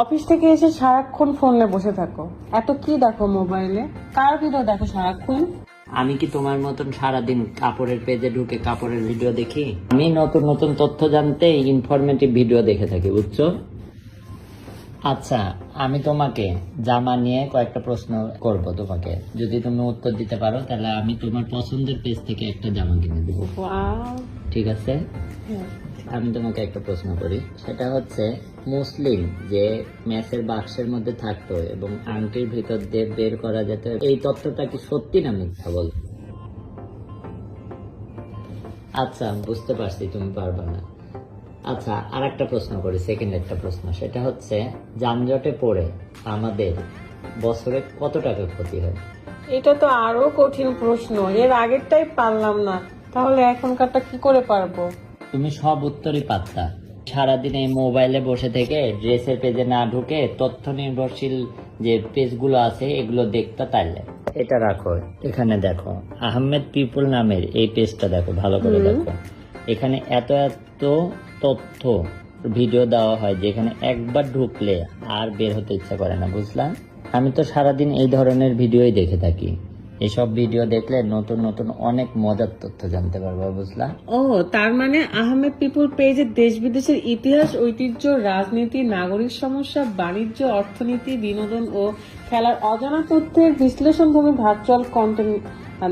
Office থেকে এসে সারাক্ষণ ফোনে বসে থাকো। এত কি দেখো মোবাইলে কার ভিডিও দেখো সারাক্ষণ? আমি কি তোমার মতন সারাদিন কাপড়ের পেজে ঢুকে কাপড়ের ভিডিও দেখি? আমি নতুন নতুন তথ্য জানতে ইনফরমেটিভ ভিডিও দেখে থাকি বুঝছ? আচ্ছা আমি তোমাকে জামা নিয়ে কয়েকটা প্রশ্ন করব তোমাকে। যদি তুমি উত্তর দিতে পারো তাহলে আমি তোমার পছন্দের পেজ থেকে একটা জামা কিনে দেবো। ঠিক আছে? হ্যাঁ। আমি তোমাকে একটা প্রশ্ন করি। সেটা হচ্ছে, মুসলিম যে ম্যাচের বাক্সের মধ্যে থাকতো এবং আংটির ভিতর দিয়ে বের করা যেত, এই তথ্যটা কি সত্যি না মিথ্যা বল? আচ্ছা বুঝতে পারছি, তুমি পারবে না। আচ্ছা আর একটা প্রশ্ন করি সেকেন্ড একটা প্রশ্ন। সেটা হচ্ছে, যানজটে পড়ে আমাদের বছরে কত টাকা ক্ষতি হয়? এটা তো আরও কঠিন প্রশ্ন, এর আগেরটাই পারলাম না। তাহলে এখনকারটা কি করে পারব? তুমি সব উত্তরই পাত্তা। সারাদিন এই মোবাইলে বসে থেকে ড্রেসের পেজে না ঢুকে তথ্য নির্ভরশীল যে পেজগুলো আছে এগুলো দেখতে তাইলে এটা রাখো এখানে দেখো আহমেদ পিপুল নামের এই পেজটা দেখো ভালো করে দেখো। এখানে এত এত তথ্য ভিডিও দেওয়া হয় যেখানে একবার ঢুকলে আর বের হতে ইচ্ছা করে না বুঝলাম আমি তো সারাদিন এই ধরনের ভিডিওই দেখে থাকি। এসব ভিডিও দেখলে নতুন নতুন অনেক মজার তথ্য জানতে পারব বুঝলা? ও তার মানে আহমেদ পিপুল পেজে দেশ বিদেশের ইতিহাস ঐতিহ্য রাজনীতি নাগরিক সমস্যা বাণিজ্য অর্থনীতি বিনোদন ও খেলার অজানা তথ্যের বিশ্লেষণভাবে ভার্চুয়াল কন্টেন্ট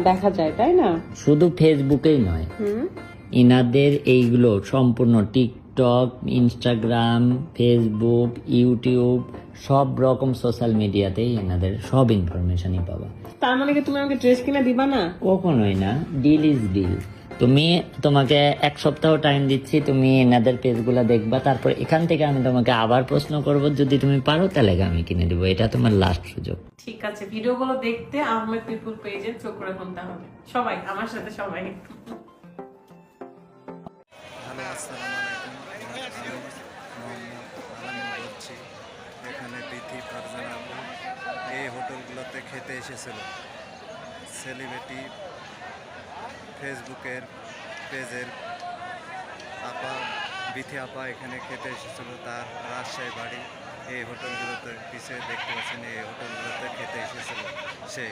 দেখা যায় তাই না? শুধু ফেসবুকেই নয় হুম? ইনাদের এইগুলো সম্পূর্ণ টিকটক ইনস্টাগ্রাম ফেসবুক ইউটিউব সব রকম সোশ্যাল মিডিয়াতেই এনাদের সব ইনফরমেশনই পাবা। তার মানে কি তুমি আমাকে ড্রেস কিনে দিবা না? কখনোই না ডিল ইজ ডিল তুমি তোমাকে এক সপ্তাহ টাইম দিচ্ছি তুমি এনাদের পেজগুলো দেখবা তারপর এখান থেকে আমি তোমাকে আবার প্রশ্ন করব যদি তুমি পারো তাহলে আমি কিনে দেবো। এটা তোমার লাস্ট সুযোগ। ঠিক আছে ভিডিওগুলো দেখতে আহমেদ পিপুল পেজে চোখ রাখুন তাহলে সবাই আমার সাথে সবাই হ্যালো আসসালামু আলাইকুম আমি মোহাম্মদ আলামিন বলছি এখানে বিথি ফারজানা আপু এই হোটেলগুলোতে খেতে এসেছিল। সেলিব্রিটি ফেসবুকের পেজের আপা, বিথি আপা এখানে খেতে এসেছিল, তার রাজশাহী বাড়ি। এই হোটেলগুলোতে পিছিয়ে দেখতে পাচ্ছেন, এই হোটেলগুলোতে খেতে এসেছিল সে।